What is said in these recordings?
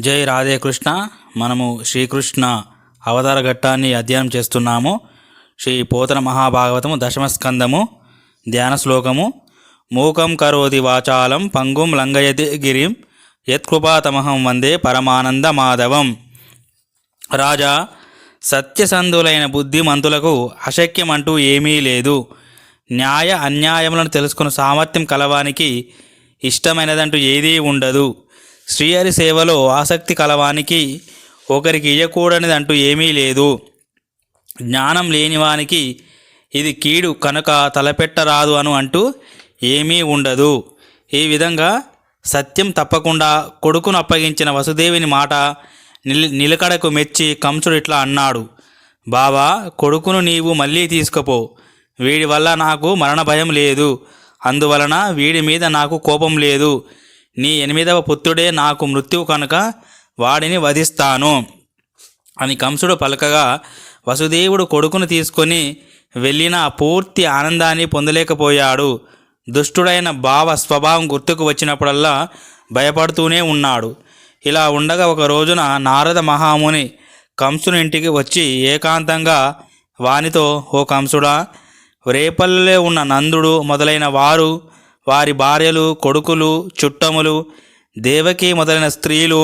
జై రాధే కృష్ణ. మనము శ్రీకృష్ణ అవతార ఘట్టాన్ని అధ్యయనం చేస్తున్నాము. శ్రీ పోతన మహాభాగవతము దశమస్కందము ధ్యాన శ్లోకము. మూకం కరోతి వాచాలం పంగుం లంగయతి గిరిం యత్కృపాతమహం వందే పరమానంద మాధవం. రాజా సత్యసంధులైన బుద్ధిమంతులకు అశక్యమంటూ ఏమీ లేదు. న్యాయ అన్యాయములను తెలుసుకున్న సామర్థ్యం కలవానికి ఇష్టమైనదంటూ ఏదీ ఉండదు. శ్రీహరి సేవలో ఆసక్తి కలవానికి ఒకరికి ఇయ్యకూడనిదంటూ ఏమీ లేదు. జ్ఞానం లేనివానికి ఇది కీడు కనుక తలపెట్టరాదు అను అంటూ ఏమీ ఉండదు. ఈ విధంగా సత్యం తప్పకుండా కొడుకును అప్పగించిన వసుదేవిని మాట నిల్ నిలకడకు మెచ్చి కంసుడు ఇట్లా అన్నాడు. బావా కొడుకును నీవు మళ్ళీ తీసుకుపో. వీడి వల్ల నాకు మరణ భయం లేదు. అందువలన వీడి మీద నాకు కోపం లేదు. నీ ఎనిమిదవ పుత్రుడే నాకు మృత్యువు కనుక వాడిని వధిస్తాను. అని కంసుడు పలకగా వసుదేవుడు కొడుకును తీసుకొని వెళ్ళిన పూర్తి ఆనందాన్ని పొందలేకపోయాడు. దుష్టుడైన భావ స్వభావం గుర్తుకు వచ్చినప్పుడల్లా భయపడుతూనే ఉన్నాడు. ఇలా ఉండగా ఒక రోజున నారద మహాముని కంసుని ఇంటికి వచ్చి ఏకాంతంగా వానితో ఓ కంసుడా రేపల్లెలో ఉన్న నందుడు మొదలైన వారు వారి భార్యలు కొడుకులు చుట్టములు దేవకి మొదలైన స్త్రీలు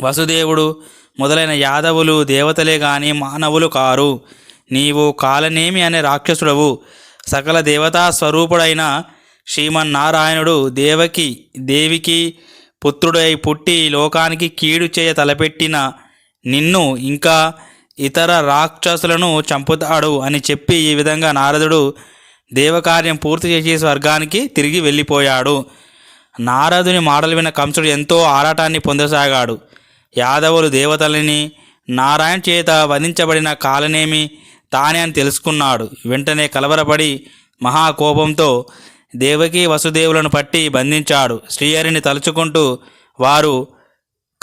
వసుదేవుడు మొదలైన యాదవులు దేవతలే గాని మానవులు కారు. నీవు కాలనేమి అనే రాక్షసుడవు. సకల దేవతా స్వరూపుడైన శ్రీమన్నారాయణుడు దేవకి దేవికి పుత్రుడై పుట్టి లోకానికి కీడు చేయ తలపెట్టిన నిన్ను ఇంకా ఇతర రాక్షసులను చంపుతాడు అని చెప్పి ఈ విధంగా నారదుడు దేవకార్యం పూర్తి చేసి స్వర్గానికి తిరిగి వెళ్ళిపోయాడు. నారదుని మాటలు విన్న కంసుడు ఎంతో ఆరాటాన్ని పొందసాగాడు. యాదవులు దేవతలని నారాయణ చేత వధించబడిన కాలనేమి తానే అని తెలుసుకున్నాడు. వెంటనే కలవరపడి మహాకోపంతో దేవకి వసుదేవులను పట్టి బంధించాడు. శ్రీహరిని తలుచుకుంటూ వారు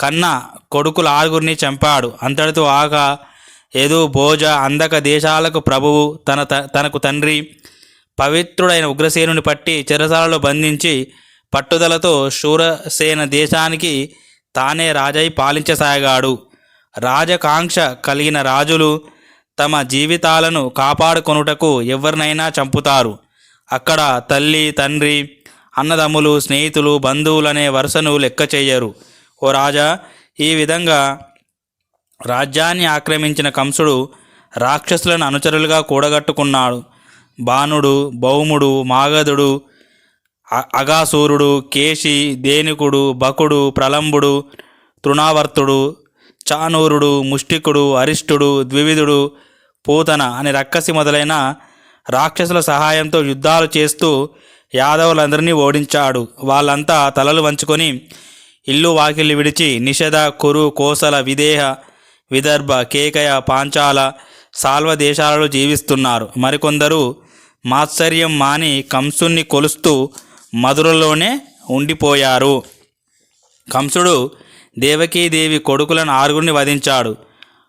కన్న కొడుకుల ఆరుగురిని చంపాడు. అంతటితో ఆక ఏదో భోజ అందక దేశాలకు ప్రభువు తన త- తనకు తండ్రి పవిత్రుడైన ఉగ్రసేనుని పట్టి చెరసాలలో బంధించి పట్టుదలతో శూరసేన దేశానికి తానే రాజై పాలించసాగాడు. రాజకాంక్ష కలిగిన రాజులు తమ జీవితాలను కాపాడుకొనుటకు ఎవరినైనా చంపుతారు. అక్కడ తల్లి తండ్రి అన్నదమ్ములు స్నేహితులు బంధువులనే వరుసను లెక్క చేయరు. ఓ రాజా ఈ విధంగా రాజ్యాన్ని ఆక్రమించిన కంసుడు రాక్షసులను అనుచరులుగా కూడగట్టుకున్నాడు. బాణుడు భౌముడు మాగధుడు అ- అగాసూరుడు కేశి దేనికుడు బకుడు ప్రలంబుడు తృణావర్తుడు చానూరుడు ముష్టికుడు అరిష్టుడు ద్వివిధుడు పూతన అని రక్కసి మొదలైన రాక్షసుల సహాయంతో యుద్ధాలు చేస్తూ యాదవులందరినీ ఓడించాడు. వాళ్ళంతా తలలు వంచుకొని ఇల్లు వాకిళ్ళు విడిచి నిషధ కురు కోసల విదేహ విదర్భ కేకయ పాంచాల సాల్వ దేశాలలో జీవిస్తున్నారు. మరికొందరు మాత్సర్యం మాని కంసుణ్ణి కొలుస్తూ మధురలోనే ఉండిపోయారు. కంసుడు దేవకీదేవి కొడుకులను ఆరుగురిని వధించాడు.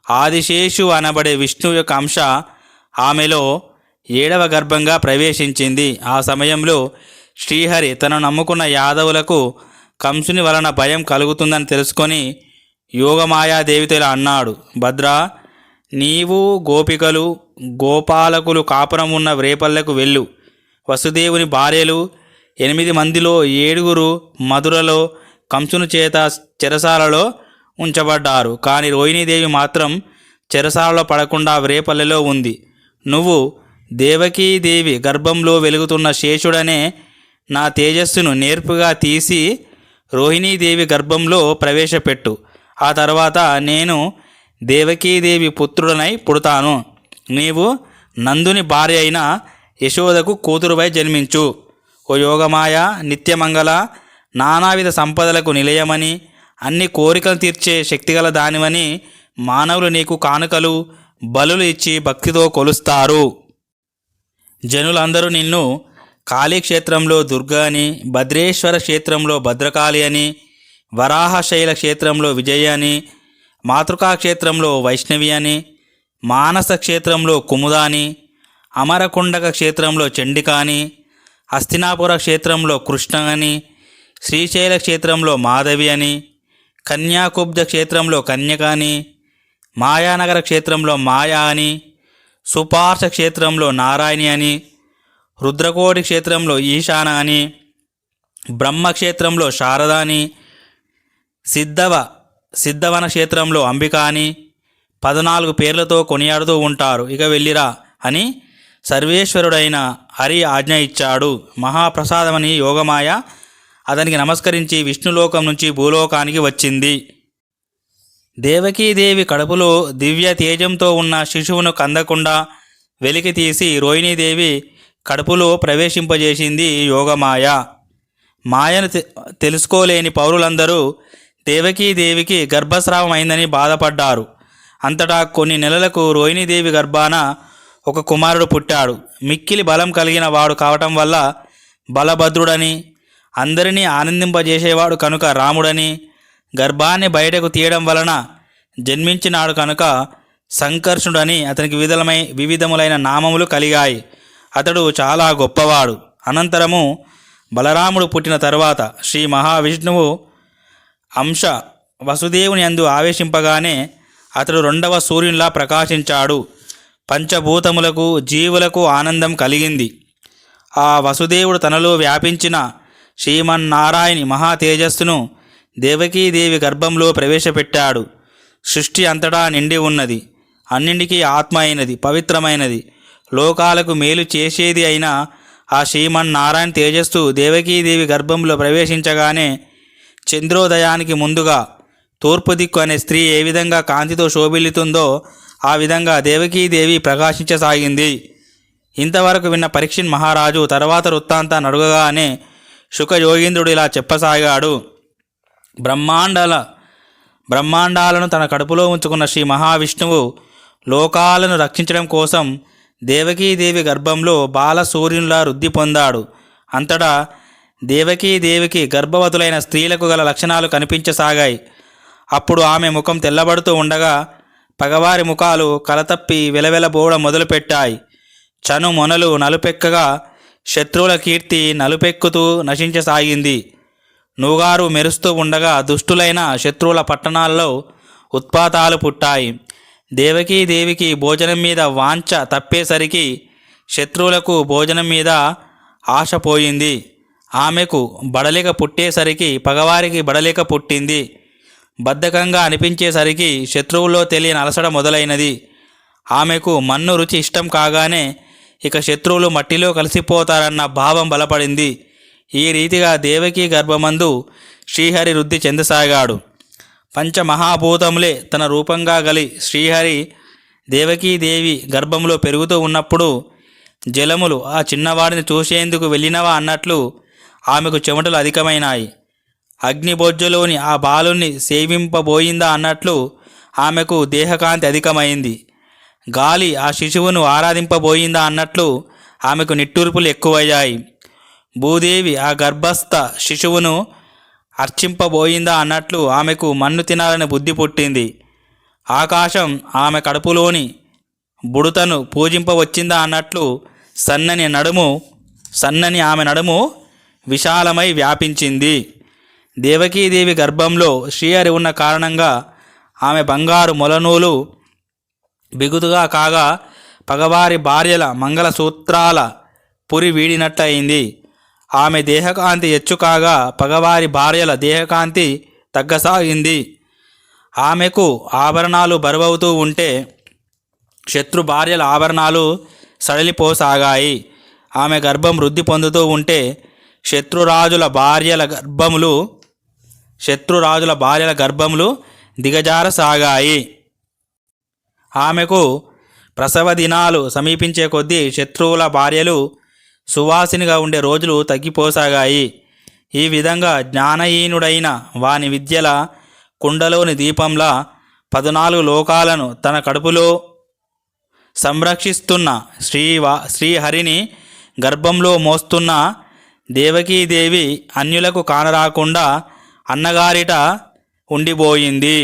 ఆదిశేషు అనబడే విష్ణువు యొక్క అంశ ఆమెలో ఏడవ గర్భంగా ప్రవేశించింది. ఆ సమయంలో శ్రీహరి తను నమ్ముకున్న యాదవులకు కంసుని వలన భయం కలుగుతుందని తెలుసుకొని యోగమాయాదేవితో ఇలా అన్నాడు. భద్రా నీవు గోపికలు గోపాలకులు కాపురం ఉన్న రేపల్లెకు వెళ్ళు. వసుదేవుని భార్యలు ఎనిమిది మందిలో ఏడుగురు మధురలో కంసును చేత చెరసాలలో ఉంచబడ్డారు. కానీ రోహిణీదేవి మాత్రం చెరసాలలో పడకుండా రేపల్లెలో ఉంది. నువ్వు దేవకీదేవి గర్భంలో వెలుగుతున్న శేషుడనే నా తేజస్సును నేర్పుగా తీసి రోహిణీదేవి గర్భంలో ప్రవేశపెట్టు. ఆ తర్వాత నేను దేవకీదేవి పుత్రుడనై పుడతాను. నీవు నందుని భార్య అయిన యశోదకు కూతురుపై జన్మించు. ఓ యోగమాయ నిత్యమంగళ నానావిధ సంపదలకు నిలయమని అన్ని కోరికలు తీర్చే శక్తిగల దానివని మానవులు నీకు కానుకలు బలులు ఇచ్చి భక్తితో కొలుస్తారు. జనులందరూ నిన్ను కాళీక్షేత్రంలో దుర్గా అని భద్రేశ్వర క్షేత్రంలో భద్రకాళి అని వరాహశైల క్షేత్రంలో విజయ అని మాతృకా క్షేత్రంలో వైష్ణవి అని మానస క్షేత్రంలో కుముద అని అమరకుండక క్షేత్రంలో చండిక అని హస్తినాపుర క్షేత్రంలో కృష్ణ అని శ్రీశైల క్షేత్రంలో మాధవి అని కన్యాకుబ్జ క్షేత్రంలో కన్యక అని మాయానగర క్షేత్రంలో మాయా అని సుపార్శ క్షేత్రంలో నారాయణి అని రుద్రకోటి క్షేత్రంలో ఈశాన అని బ్రహ్మక్షేత్రంలో శారద అని సిద్ధవ సిద్ధవన క్షేత్రంలో అంబిక అని పద్నాలుగు పేర్లతో కొనియాడుతూ ఉంటారు. ఇక వెళ్ళిరా అని సర్వేశ్వరుడైన హరి ఆజ్ఞ ఇచ్చాడు. మహాప్రసాదమని యోగమాయ అతనికి నమస్కరించి విష్ణులోకం నుంచి భూలోకానికి వచ్చింది. దేవకీదేవి కడుపులో దివ్య తేజంతో ఉన్న శిశువును కందకుండా వెలికి తీసి రోహిణీదేవి కడుపులో ప్రవేశింపజేసింది యోగమాయ. మాయను తె- తెలుసుకోలేని పౌరులందరూ దేవకీదేవికి గర్భస్రావం అయిందని బాధపడ్డారు. అంతటా కొన్ని నెలలకు రోహిణీదేవి గర్భాన ఒక కుమారుడు పుట్టాడు. మిక్కిలి బలం కలిగిన వాడు కావటం వల్ల బలభద్రుడని అందరినీ ఆనందింపజేసేవాడు కనుక రాముడని గర్భాన్ని బయటకు తీయడం వలన జన్మించినాడు కనుక సంకర్షుడని అతనికి వివిధమై వివిధములైన నామములు కలిగాయి. అతడు చాలా గొప్పవాడు. అనంతరము బలరాముడు పుట్టిన తర్వాత శ్రీ మహావిష్ణువు అంశ వసుదేవుని అందు ఆవేశింపగానే అతడు రెండవ సూర్యునిలా ప్రకాశించాడు. పంచభూతములకు జీవులకు ఆనందం కలిగింది. ఆ వసుదేవుడు తనలో వ్యాపించిన శ్రీమన్నారాయణి మహా తేజస్సును దేవకీదేవి గర్భంలో ప్రవేశపెట్టాడు. సృష్టి అంతటా నిండి ఉన్నది. అన్నింటికీ ఆత్మ అయినది పవిత్రమైనది. లోకాలకు మేలు చేసేది అయిన ఆ శ్రీమన్నారాయణ తేజస్సు దేవకీదేవి గర్భంలో ప్రవేశించగానే చంద్రోదయానికి ముందుగా తూర్పు దిక్కు అనే స్త్రీ ఏ విధంగా కాంతితో శోభిల్లుతుందో ఆ విధంగా దేవకీదేవి ప్రకాశించసాగింది. ఇంతవరకు విన్న పరీక్షిన్ మహారాజు తర్వాత వృత్తాంతాన్ని అడుగగానే శుకయోగీంద్రుడు ఇలా చెప్పసాగాడు. బ్రహ్మాండాల బ్రహ్మాండాలను తన కడుపులో ఉంచుకున్న శ్రీ మహావిష్ణువు లోకాలను రక్షించడం కోసం దేవకీదేవి గర్భంలో బాలసూర్యునిలా వృద్ధి పొందాడు. అంతటా దేవకీ దేవికి గర్భవతులైన స్త్రీలకు గల లక్షణాలు కనిపించసాగాయి. అప్పుడు ఆమె ముఖం తెల్లబడుతూ ఉండగా పగవారి ముఖాలు కలతప్పి వెలవెలబోవడం మొదలుపెట్టాయి. చను మొనలు నలుపెక్కగా శత్రువుల కీర్తి నలుపెక్కుతూ నశించసాగింది. నూగారు మెరుస్తూ ఉండగా దుష్టులైన శత్రువుల పట్టణాల్లో ఉత్పాతాలు పుట్టాయి. దేవకీ దేవికి భోజనం మీద వాంఛ తప్పేసరికి శత్రువులకు భోజనం మీద ఆశ పోయింది. ఆమెకు బడలిక పుట్టేసరికి పగవారికి బడలిక పుట్టింది. బద్ధకంగా అనిపించేసరికి శత్రువులో తెలియని అలసడ మొదలైనది. ఆమెకు మన్ను రుచి ఇష్టం కాగానే ఇక శత్రువులు మట్టిలో కలిసిపోతారన్న భావం బలపడింది. ఈ రీతిగా దేవకీ గర్భమందు శ్రీహరి వృద్ధి చెందసాగాడు. పంచమహాభూతములే తన రూపంగా గలి శ్రీహరి దేవకీదేవి గర్భంలో పెరుగుతూ ఉన్నప్పుడు జలములు ఆ చిన్నవాడిని చూసేందుకు వెళ్ళినవా అన్నట్లు ఆమెకు చెమటలు అధికమైనాయి. అగ్నిబొజ్జులోని ఆ బాలుణ్ణి సేవింపబోయిందా అన్నట్లు ఆమెకు దేహకాంతి అధికమైంది. గాలి ఆ శిశువును ఆరాధింపబోయిందా అన్నట్లు ఆమెకు నిట్టూర్పులు ఎక్కువయ్యాయి. భూదేవి ఆ గర్భస్థ శిశువును అర్చింపబోయిందా అన్నట్లు ఆమెకు మన్ను తినాలని బుద్ధి పుట్టింది. ఆకాశం ఆమె కడుపులోని బుడతను పూజింపవచ్చిందా అన్నట్లు సన్నని నడుము సన్నని ఆమె నడుము విశాలమై వ్యాపించింది. దేవకీదేవి గర్భంలో శ్రీహరి ఉన్న కారణంగా ఆమె బంగారు మొలనూలు బిగుతుగా కాగా పగవారి భార్యల మంగళసూత్రాల పురి వీడినట్లయింది ఆమె దేహకాంతి ఎచ్చు కాగా పగవారి భార్యల దేహకాంతి తగ్గసాగింది. ఆమెకు ఆభరణాలు బరువవుతూ ఉంటే శత్రు భార్యల ఆభరణాలు సడలిపోసాగాయి. ఆమె గర్భం వృద్ధి పొందుతూ ఉంటే శత్రురాజుల భార్యల గర్భములు శత్రురాజుల భార్యల గర్భములు దిగజారసాగాయి. ఆమెకు ప్రసవ దినాలు సమీపించే కొద్దీ శత్రువుల భార్యలు సువాసినిగా ఉండే రోజులు తగ్గిపోసాగాయి. ఈ విధంగా జ్ఞానహీనుడైన వాని విద్యల కుండలోని దీపంలా పద్నాలుగు లోకాలను తన కడుపులో సంరక్షిస్తున్న శ్రీవా శ్రీహరిని గర్భంలో మోస్తున్న దేవకీదేవి అన్యులకు కానరాకుండా అన్నగారిట ఉండిపోయింది.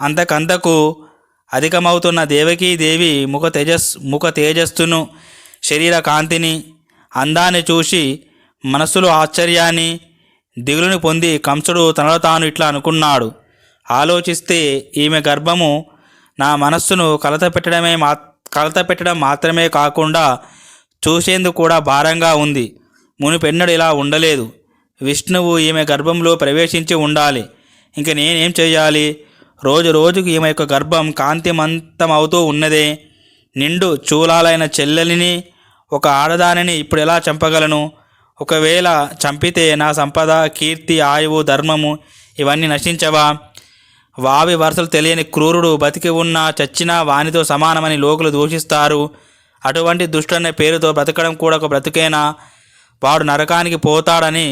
అంతకంతకు అధికమవుతున్న దేవకీదేవి ముఖ తేజస్ ముఖ తేజస్సును శరీర కాంతిని అందాన్ని చూసి మనస్సులో ఆశ్చర్యాన్ని దిగులుని పొంది కంసుడు తనలో తాను ఇట్లా అనుకున్నాడు. ఆలోచిస్తే ఈమె గర్భము నా మనస్సును కలత పెట్టడమే మా కలత పెట్టడం మాత్రమే కాకుండా చూసేందుకు కూడా భారంగా ఉంది. మునిపెన్నడు ఇలా ఉండలేదు. విష్ణువు ఈమె గర్భంలో ప్రవేశించి ఉండాలి. ఇంక నేనేం చేయాలి రోజు రోజుకు ఈమె యొక్క గర్భం కాంతిమంతమవుతూ ఉన్నదే. నిండు చూలాలైన చెల్లెలిని ఒక ఆడదానిని ఇప్పుడు ఎలా చంపగలను? ఒకవేళ చంపితే నా సంపద కీర్తి ఆయువు ధర్మము ఇవన్నీ నశించవా? వావి వరుసలు తెలియని క్రూరుడు బతికి ఉన్నా చచ్చినా వానితో సమానమని లోకులు దూషిస్తారు. అటువంటి దుష్టన్న పేరుతో బ్రతకడం కూడా ఒక బ్రతుకేనా? వాడు నరకానికి పోతాడని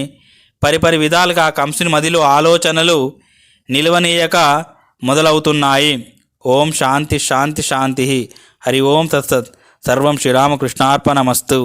పరిపరి విధాలుగా కంసుని మదిలో ఆలోచనలు నిలవనీయక మొదలవుతున్నాయి. ఓం శాంతి శాంతి శాంతి. హరి ఓం తత్సత్ సర్వం శ్రీరామకృష్ణార్పణమస్తు.